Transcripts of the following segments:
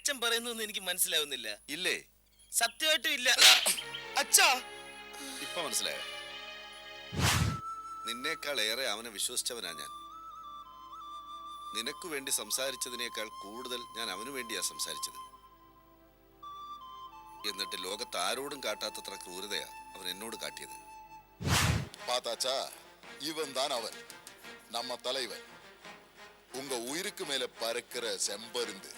അച്ഛൻ പറയുന്നൊന്നും എനിക്ക് മനസ്സിലാവുന്നില്ല ഇല്ലേ സത്യമായിട്ടും ഇല്ല അച്ഛാ ഇപ്പൊ മനസ്സിലായോ നിന്നേക്കാൾ ഏറെ അവനെ വിശ്വസിച്ചവനാ ഞാൻ നിനക്ക് വേണ്ടി സംസാരിച്ചതിനേക്കാൾ കൂടുതൽ ഞാൻ അവനു വേണ്ടിയാ സംസാരിച്ചത് എന്നിട്ട് ലോകത്ത് ആരോടും കാട്ടാത്തത്ര ക്രൂരതയാ അവൻ എന്നോട് കാട്ടിയത് பார்த்தாச்சா இவன் தான் அவன் நம்ம தலைவன் உங்க உயிருக்கு மேல பறக்கிற செம்பருந்து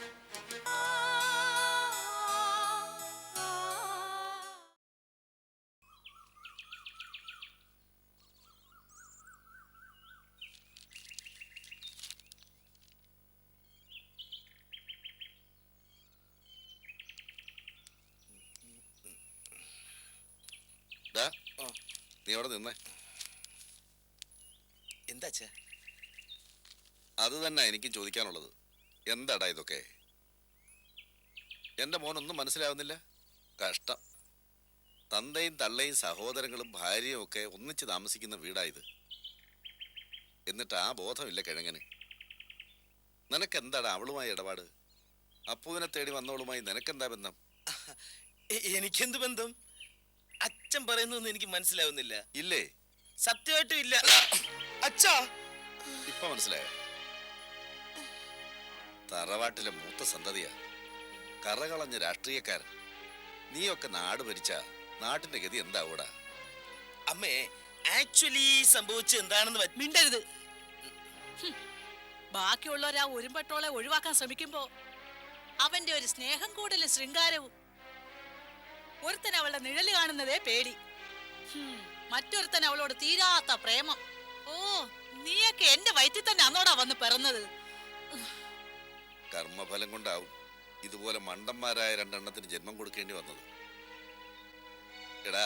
ഡാ, നീ അവിടെ നിന്നേ എന്താ അച്ഛാ അത് തന്നെ എനിക്കും ചോദിക്കാനുള്ളത്. എന്താടാ ഇതൊക്കെ? എന്റെ മോനൊന്നും മനസ്സിലാവുന്നില്ല. കഷ്ടം. തന്തയും തള്ളയും സഹോദരങ്ങളും ഭാര്യയും ഒക്കെ ഒന്നിച്ച് താമസിക്കുന്ന വീടായത് എന്നിട്ട് ആ ബോധമില്ല കിഴങ്ങന്. നിനക്കെന്താടാ അവളുമായി ഇടപാട്? അപ്പുവിനെ തേടി വന്നവളുമായി നിനക്കെന്താ ബന്ധം? എനിക്കെന്ത് ബന്ധം? അച്ഛൻ പറയുന്നൊന്നും എനിക്ക് മനസ്സിലാവുന്നില്ല. ഇല്ലേ? സത്യമായിട്ടും ഇല്ല. അച്ഛാ! ഇപ്പൊ മനസ്സിലായോ? തറവാട്ടിലെ മൂത്ത സന്തതിയാ. കറകളഞ്ഞ രാഷ്ട്രീയക്കാരൻ. നീയൊക്കെ നാട് ഭരിച്ച നാട്ടിന്റെ ഗതി എന്താവൂടാ? അമ്മേ ആക്ച്വലി സംഭവിച്ചത് എന്താണെന്ന് മിണ്ടരുത്. ബാക്കിയുള്ളവർ ആ ഒരുമ്പട്ടോളെ ഒഴിവാക്കാൻ ശ്രമിക്കുമ്പോ അവന്റെ ഒരു സ്നേഹം കൂടൽ ശൃംഗാരവും. ഒരുത്തൻ അവളുടെ നിഴൽ കാണുന്നതേ പേടി. മറ്റൊരുത്തൻ അവളോട് തീരാത്ത പ്രേമം. ഓ നീയൊക്കെ എന്റെ വയറ്റിൽ തന്നെ അന്നോടാ വന്ന് പിറന്നത്. കർമ്മഫലം കൊണ്ടാവും ഇതുപോലെ മണ്ടന്മാരായ രണ്ടെണ്ണത്തിന് ജന്മം കൊടുക്കേണ്ടി വന്നത്. എടാ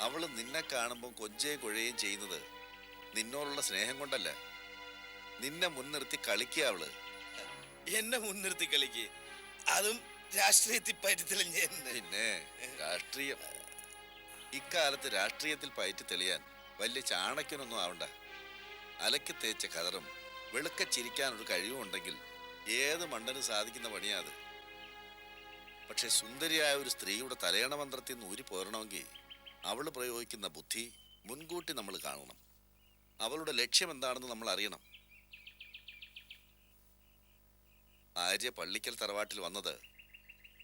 അവൾ നിന്നെ കാണുമ്പോൾ കൊഞ്ചയും കൊഴയും ചെയ്യുന്നത് നിന്നോടുള്ള സ്നേഹം കൊണ്ടല്ല. നിന്നെ മുൻനിർത്തി കളിക്കുക അവൾ. എന്നെ മുൻനിർത്തി കളിക്ക്. അതും രാഷ്ട്രീയത്തിൽ പറ്റി പിന്നെ രാഷ്ട്രീയം. ഇക്കാലത്ത് രാഷ്ട്രീയത്തിൽ പയറ്റി തെളിയാൻ വലിയ ചാണക്കനൊന്നും ആവണ്ട. അലക്കി തേച്ച കതറും വെളുക്ക ചിരിക്കാനൊരു കഴിവുണ്ടെങ്കിൽ ഏത് മണ്ടനും സാധിക്കുന്ന പണിയാ അത്? പക്ഷെ സുന്ദരിയായ ഒരു സ്ത്രീയുടെ തലയണ മന്ത്രത്തിൽ നിന്ന് ഊരി പോരണമെങ്കിൽ അവൾ പ്രയോഗിക്കുന്ന ബുദ്ധി മുൻകൂട്ടി നമ്മൾ കാണണം. അവളുടെ ലക്ഷ്യം എന്താണെന്ന് നമ്മൾ അറിയണം. ആര്യ പള്ളിക്കൽ തറവാട്ടിൽ വന്നത്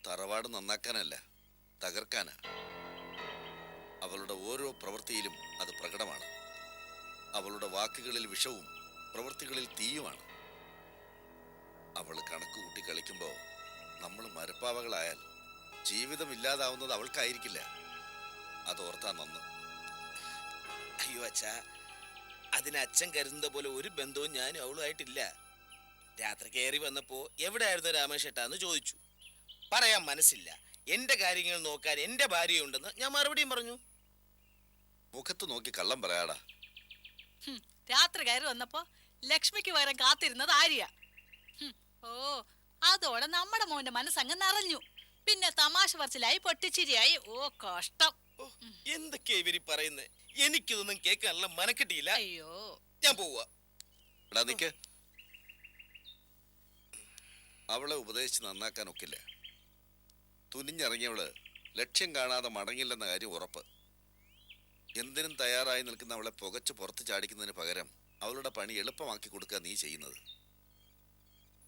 തറവാട് നന്നാക്കാനല്ല തകർക്കാനാ. അവളുടെ ഓരോ പ്രവൃത്തിയിലും അത് പ്രകടമാണ്. അവളുടെ വാക്കുകളിൽ വിഷവും പ്രവൃത്തികളിൽ തീയുമാണ്. അവൾ കണക്ക് കൂട്ടി കളിക്കുമ്പോൾ നമ്മൾ മരപ്പാവകളായാൽ ജീവിതം ഇല്ലാതാവുന്നത് അവൾക്കായിരിക്കില്ല. അതോർത്താ നന്ന്. അയ്യോ അച്ഛാ അതിന് അച്ഛൻ കരുതുന്ന പോലെ ഒരു ബന്ധവും ഞാനും അവളുമായിട്ടില്ല. രാത്രി കയറി വന്നപ്പോ എവിടെയായിരുന്നു രാമേഷേട്ടാന്ന് ചോദിച്ചു. പറയാൻ മനസ്സില്ല. എന്റെ കാര്യങ്ങൾ നോക്കാൻ എന്റെ ഭാര്യയുണ്ടെന്ന് ഞാൻ മറുപടിയും പറഞ്ഞു. മുഖത്ത് നോക്കി കള്ളം പറയാടാ. രാത്രി കയറി വന്നപ്പോ ലക്ഷ്മിക്ക് പകരം കാത്തിരുന്നത് ആര്യ. ഓ അതോടെ നമ്മുടെ മോന്റെ മനസ്സങ്ങ് നിറഞ്ഞു. പിന്നെ തമാശ പറച്ചിലായി പൊട്ടിച്ചിരിയായി. ഓ കഷ്ടം. എന്തൊക്കെയാ ഇവർ പറയുന്നത് എനിക്കിതൊന്നും കേൾക്കാനുള്ള മനക്കെട്ടിയില്ല. അയ്യോ. ഞാൻ പോവാ. എടാ നിക്ക്. അവളെ ഉപദേശിച്ച് നന്നാക്കാൻ ഒക്കില്ല. തുനിഞ്ഞിറങ്ങിയവൾ ലക്ഷ്യം കാണാതെ മടങ്ങില്ലെന്ന കാര്യം ഉറപ്പ്. എന്തിനും തയ്യാറായി നിൽക്കുന്ന അവളെ പുകച്ച് പുറത്ത് ചാടിക്കുന്നതിന് പകരം അവളുടെ പണി എളുപ്പമാക്കി കൊടുക്കുക നീ ചെയ്യുന്നത്.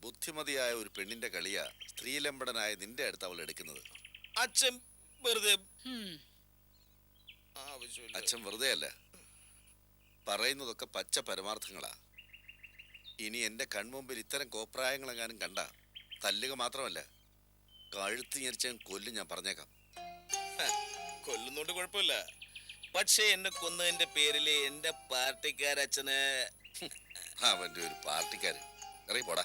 ബുദ്ധിമതിയായ ഒരു പെണ്ണിന്റെ കളിയാ സ്ത്രീലമ്പടനായ നിന്റെ അടുത്ത് അവൾ എടുക്കുന്നത്. അച്ഛൻ വെറുതെ അച്ഛൻ വെറുതെ അല്ല. പറയുന്നതൊക്കെ പച്ച പരമാർത്ഥങ്ങളാ. ഇനി എന്റെ കൺമുമ്പിൽ ഇത്തരം കോപ്രായങ്ങളെങ്ങാനും കണ്ട തല്ലുക മാത്രമല്ല കഴുത്ത് ഞെരിച്ചാൻ കൊല്ലും ഞാൻ പറഞ്ഞേക്കാം. കൊല്ലുന്നോണ്ട് കുഴപ്പമില്ല. പക്ഷേ എന്നെ കൊന്നതിന്റെ പേരിൽ എന്റെ പാർട്ടിക്കാരച്ഛന് അവന്റെ ഒരു പാർട്ടിക്കാരൻ. ഇറങ്ങി പോടാ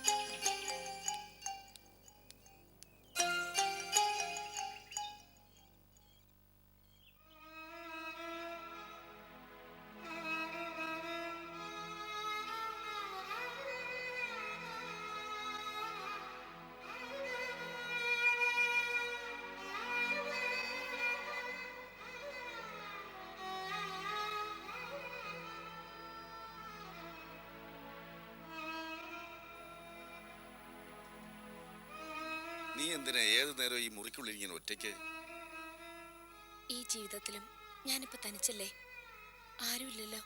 നീ എന്തിനാ ഏത് നേരം ഈ മുറിക്കുള്ളിൽ ഇങ്ങനെ ഒറ്റയ്ക്ക്? ഈ ജീവിതത്തിലും ഞാനിപ്പോ തനിച്ചല്ലേ? ആരുമില്ലല്ലോ.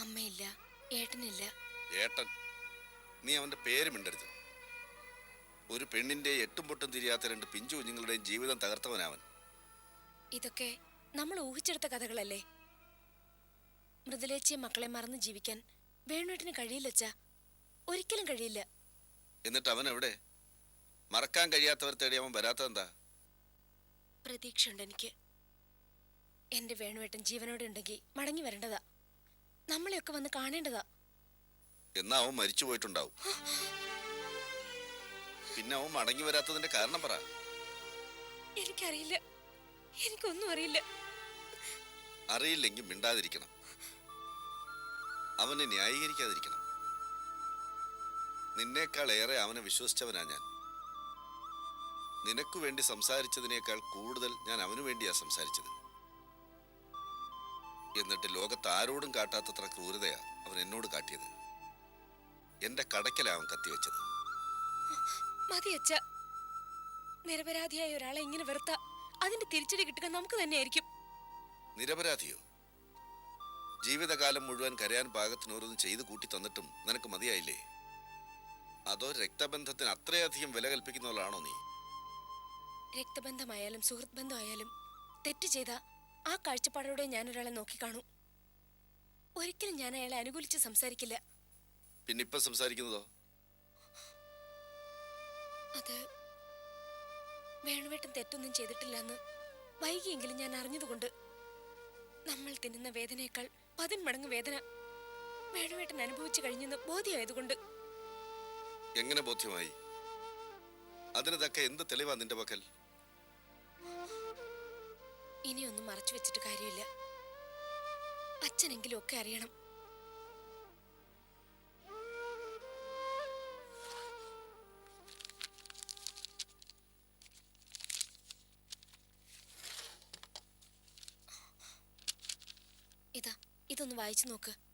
അമ്മയില്ല ഏട്ടനില്ല. ഏട്ടൻ നീ അവന്റെ പേര് മിണ്ടരുത്. ഒരു പെണ്ണിന്റെ എട്ടും പൊട്ടും തിരിയാത്ത രണ്ട് പിഞ്ചു കുഞ്ഞുങ്ങളുടെയും ജീവിതം തകർത്തവനാവൻ. ഇതൊക്കെ നമ്മൾ ഊഹിച്ചെടുത്ത കഥകളല്ലേ? മൃദുലേച്ചിയെ മക്കളെ മറന്ന് ജീവിക്കാൻ വേണുവേട്ടിന് കഴിയില്ലച്ചാ ഒരിക്കലും കഴിയില്ല. എന്നിട്ട് അവൻ എവിടെ? മറക്കാൻ കഴിയാത്തവർ തേടി അവൻ വരാത്തതെന്താ പ്രതീക്ഷയുണ്ട് എനിക്ക്. എന്റെ വേണുവേട്ടൻ ജീവനോടെ ഉണ്ടെങ്കിൽ മടങ്ങി വരേണ്ടതാ. നമ്മളെയൊക്കെ വന്ന് കാണേണ്ടതാ. എന്നാ അവൻ മരിച്ചു പോയിട്ടുണ്ടാവും. പിന്നെ അവൻ മടങ്ങി വരാത്തതിന്റെ കാരണം പറ. എനിക്കറിയില്ല. എനിക്കൊന്നും അറിയില്ല. അറിയില്ലെങ്കിൽ മിണ്ടാതിരിക്കണം. അവനെ ന്യായീകരിക്കാതിരിക്കണം. നിന്നേക്കാൾ ഏറെ അവനെ വിശ്വസിച്ചവനാ ഞാൻ. നിനക്ക് വേണ്ടി സംസാരിച്ചതിനേക്കാൾ കൂടുതൽ ഞാൻ അവനു വേണ്ടിയാ സംസാരിച്ചത്. എന്നിട്ട് ലോകത്ത് ആരോടും കാട്ടാത്തത്ര ക്രൂരതയാ അവൻ എന്നോട് കാട്ടിയത്. എന്റെ കടക്കലാ അവൻ കത്തിവെച്ചത്. നിരപരാധിയായ ഒരാളെ ഇങ്ങനെ വെറുത്ത അതിന്റെ തിരിച്ചടി കിട്ടുക നമുക്ക് തന്നെയായിരിക്കും. നിരപരാധിയോ? ജീവിതകാലം മുഴുവൻ കരയാൻ പാകത്തിനോരോന്ന് ചെയ്തു കൂട്ടി തന്നിട്ടും നിനക്ക് മതിയായില്ലേ? അതോ രക്തബന്ധത്തിന് അത്രയധികം വില കൽപ്പിക്കുന്നവളാണോ നീ? രക്തബന്ധമായാലും സുഹൃത്ത് ബന്ധമായാലും തെറ്റ് ചെയ്ത ആ കാഴ്ചപ്പാടോടെ ഞാൻ ഒരാളെ നോക്കിക്കാണൂ. ഒരിക്കലും ഞാൻ അയാളെ അനുകൂലിച്ച് സംസാരിക്കില്ല. പിന്നെ ഇപ്പൊ സംസാരിക്കുന്നതോ? അത് വേണുവേട്ടൻ തെറ്റൊന്നും ചെയ്തിട്ടില്ലെന്ന് വൈകിയെങ്കിലും ഞാൻ അറിഞ്ഞതുകൊണ്ട് നമ്മൾ തിന്നുന്ന വേദനയേക്കാൾ പതിന്മടങ്ങ് വേദന വേണുവേട്ടൻ അനുഭവിച്ചു കഴിഞ്ഞെന്ന് ബോധ്യമായതുകൊണ്ട്. എങ്ങനെ ബോധ്യമായി? അതിനതൊക്കെ എന്ത് തെളിവാ നിന്റെ പക്കൽ? ഇനിയൊന്നും മറച്ചു വെച്ചിട്ട് കാര്യമില്ല. അച്ഛനെങ്കിലും ഒക്കെ അറിയണം. ഇതാ ഇതൊന്ന് വായിച്ചു നോക്ക്.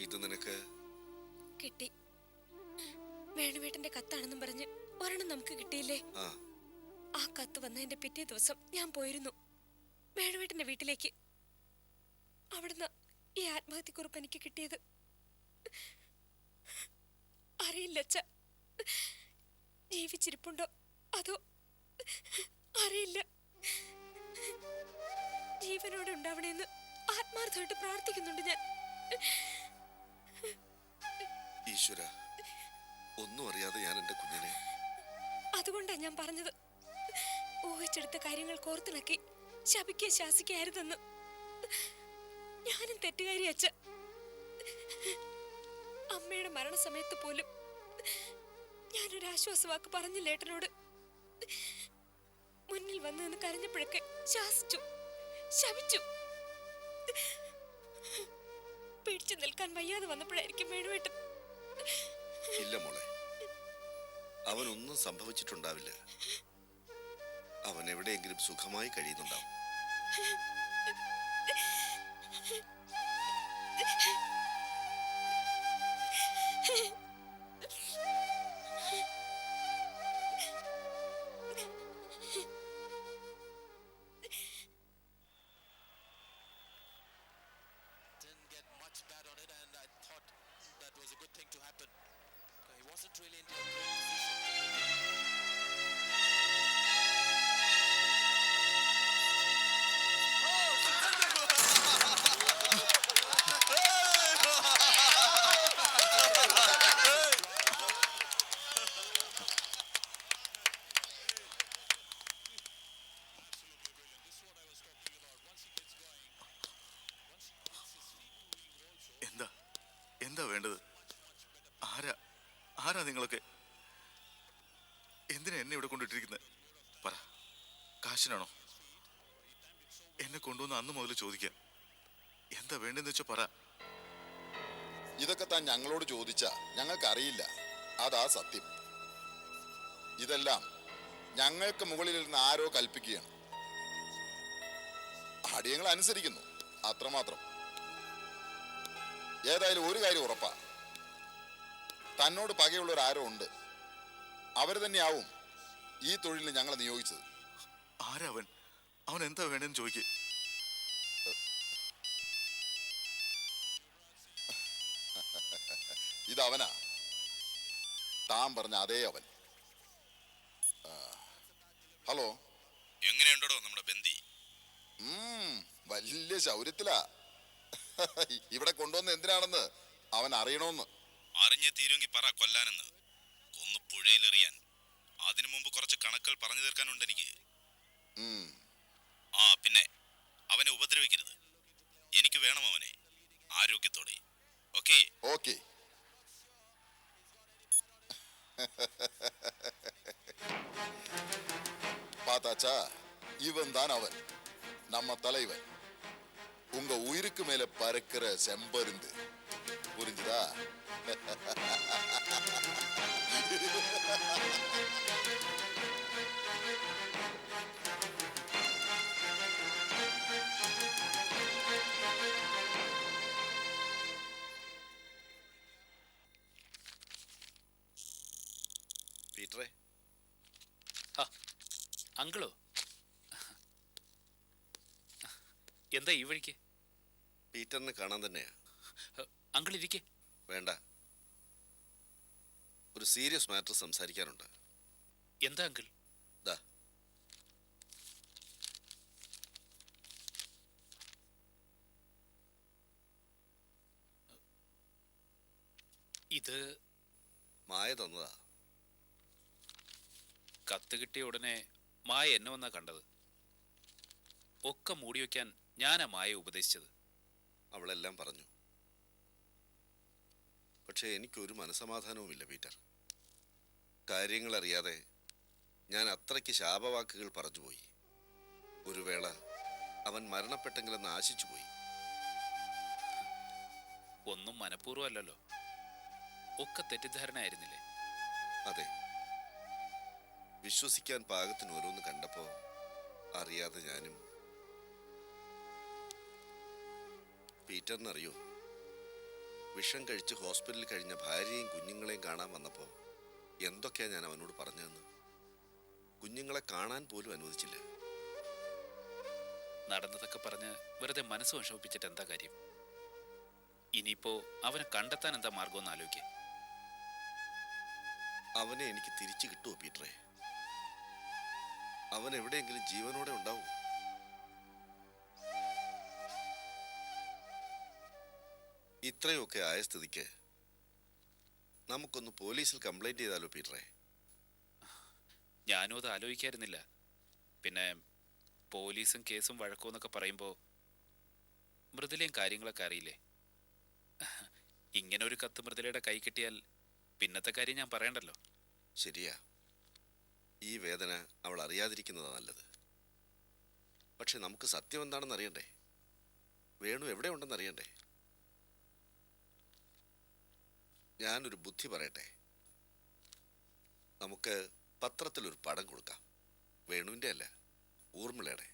ഇത് നിനക്ക് കിട്ടി. വേണുവേട്ടന്റെ കത്താണെന്നും പറഞ്ഞ് ഒരെണ്ണം നമുക്ക് കിട്ടിയില്ലേ? ആ. കത്ത് വന്നതിന്റെ പിറ്റേ ദിവസം ഞാൻ പോയിരുന്നു. വേണുവേട്ടന്റെ വീട്ടിലേക്ക്. അവിടുന്ന് ഈ ആത്മഹത്യക്കുറിപ്പ് എനിക്ക് കിട്ടിയത്. അറിയില്ല അച്ഛ. ജീവിച്ചിരിപ്പുണ്ടോ? അതോ അറിയില്ല. ജീവനോടെ ഉണ്ടാവണേന്ന് ആത്മാർത്ഥമായിട്ട് പ്രാർത്ഥിക്കുന്നുണ്ട് ഞാൻ. ഈശ്വര. ഒന്നും അറിയാതെ ഞാൻ എന്റെ കുഞ്ഞിനെ അതുകൊണ്ടാ ഞാൻ പറഞ്ഞത്. ഊഹിച്ചെടുത്ത കാര്യങ്ങൾ കോർത്തിണക്കി ശപിക്കുക ശാസിക്കായിരുന്നെന്ന് ഞാനും തെറ്റുകാരി അച്ഛ. അമ്മയുടെ മരണസമയത്ത് പോലും ഞാനൊരു ആശ്വാസവാക്ക് പറഞ്ഞില്ല ഏട്ടനോട്. മുന്നിൽ വന്നു നിന്ന് കരഞ്ഞപ്പോഴൊക്കെ ശാസിച്ചു. ശപിച്ചു. പിടിച്ചു നിൽക്കാൻ വയ്യാതെ വന്നപ്പോഴായിരിക്കും വേണുവേട്ടൻ. ഇല്ല മോളെ. അവനൊന്നും സംഭവിച്ചിട്ടുണ്ടാവില്ല. അവൻ എവിടെയെങ്കിലും സുഖമായി കഴിയുന്നുണ്ടാവും. didn't അന്ന് മുതൽ ചോദിക്കാം. എന്താ വേണ്ടെന്ന് വെച്ചാ പറ. ഇതൊക്കെ താൻ ഞങ്ങളോട് ചോദിച്ച ഞങ്ങൾക്കറിയില്ല. അതാ സത്യം. ഇതെല്ലാം ഞങ്ങൾക്ക് മുകളിലിരുന്ന് ആരോ കൽപ്പിക്കുകയാണ്. അടിയങ്ങൾ അനുസരിക്കുന്നു. അത്രമാത്രം. ഏതായാലും ഒരു കാര്യം ഉറപ്പാ. തന്നോട് പകയുള്ള ഒരു ആരോ ഉണ്ട്. അവർ തന്നെയാവും ഈ തൊഴിലിന് ഞങ്ങളെ നിയോഗിച്ചത്. ആരാ അവൻ? അവൻ എന്താ വേണ്ടെന്ന് ചോദിക്കേ ഇതവനാ താൻ പറഞ്ഞ അതേ അവൻ. ഹലോ. എങ്ങനെയുണ്ടോ നമ്മുടെ ബന്ദി വലിയ ശൗര്യത്തിലാ. ഇവിടെ കൊണ്ടുവന്ന് എന്തിനാണെന്ന് അവൻ അറിയണോന്ന്. അറിഞ്ഞേ തീരുമെങ്കിൽ പറ കൊല്ലാനെന്ന്. ഒന്ന് പുഴയിലെറിയാൻ. അതിനു മുമ്പ് കുറച്ച് കണക്കുകൾ പറഞ്ഞു തീർക്കാനുണ്ട് എനിക്ക്. ആ പിന്നെ അവനെ ഉപദ്രവിക്കരുത്. എനിക്ക് വേണം അവനെ. ആരോഗ്യത്തോടെ. ഓക്കേ? ഓക്കെ. பார்த்தாச்சா? இவன் தான் அவன். நம்ம தலைவன். உங்க உயிருக்கு மேல பறக்கிற செம்பருந்து. புரிஞ்சுதா? അങ്കിളോ? എന്താ ഈ വഴിക്ക്? പീറ്ററിനെ കാണാൻ തന്നെയാ. അങ്കിൾ ഇരിക്കേ. വേണ്ട. ഒരു സീരിയസ് മാറ്റർ സംസാരിക്കാനുണ്ട്. എന്താ അങ്കിൾ? ദാ. ഇത് മായ തന്നതാ. കത്ത് കിട്ടിയ ഉടനെ മായ എന്നെ വന്നാ കണ്ടത്? ഒക്കെ മൂടി വയ്ക്കാൻ ഞാനാ മായ ഉപദേശിച്ചത്. അവളെല്ലാം പറഞ്ഞു. പക്ഷേ എനിക്കൊരു മനസമാധാനവുമില്ല പീറ്റർ. കാര്യങ്ങൾ അറിയാതെ ഞാൻ അത്രയ്ക്ക് ശാപവാക്കുകൾ പറഞ്ഞുപോയി. ഒരു വേള അവൻ മരണപ്പെട്ടെങ്കിലെന്ന് ആശിച്ചുപോയി. ഒന്നും മനഃപൂർവമല്ലല്ലോ. ഒക്കെ തെറ്റിദ്ധാരണ ആയിരുന്നില്ലേ അതെ. വിശ്വസിക്കാൻ പാകത്തിന് ഓരോന്ന് കണ്ടപ്പോ അറിയാതെ ഞാനും പീറ്ററിനറിയോ? വിഷം കഴിച്ച് ഹോസ്പിറ്റലിൽ കഴിഞ്ഞ ഭാര്യയും കുഞ്ഞുങ്ങളെയും കാണാൻ വന്നപ്പോൾ എന്തൊക്കെയാണ് ഞാൻ അവനോട് പറഞ്ഞതെന്ന്? കുഞ്ഞുങ്ങളെ കാണാൻ പോലും അനുവദിച്ചില്ല. നടന്നതൊക്കെ പറഞ്ഞ് വെറുതെ മനസ്സ് വിഷമിപ്പിച്ചിട്ട് എന്താ കാര്യം? ഇനിയിപ്പോ അവനെ കണ്ടെത്താൻ എന്താ മാർഗമെന്ന് ആലോചിക്കാം. അവനെ എനിക്ക് തിരിച്ചു കിട്ടുമോ പീറ്ററെ? അവൻ എവിടെയെങ്കിലും ജീവനോടെ ഉണ്ടാവും. ഇത്രയൊക്കെ ആയ സ്ഥിതിക്ക് നമുക്കൊന്ന് പോലീസിൽ കംപ്ലൈന്റ് ചെയ്താലോ പീറ്ററെ? ഞാനും അത് ആലോചിക്കായിരുന്നില്ല. പിന്നെ പോലീസും കേസും വഴക്കും എന്നൊക്കെ പറയുമ്പോൾ മൃദുലയും കാര്യങ്ങളൊക്കെ അറിയില്ലേ? ഇങ്ങനെ ഒരു കത്ത് മൃദുലയുടെ കൈ കിട്ടിയാൽ പിന്നത്തെ കാര്യം ഞാൻ പറയണ്ടല്ലോ. ശരിയാ. ഈ വേദന അവൾ അറിയാതിരിക്കുന്നതാണ് നല്ലത്. പക്ഷെ നമുക്ക് സത്യം എന്താണെന്ന് അറിയണ്ടേ? വേണു എവിടെ ഉണ്ടെന്ന് അറിയണ്ടേ? ഞാനൊരു ബുദ്ധി പറയട്ടെ. നമുക്ക് പത്രത്തിലൊരു പടം കൊടുക്കാം. വേണുവിന്റെ അല്ല ഊർമിളയുടെ.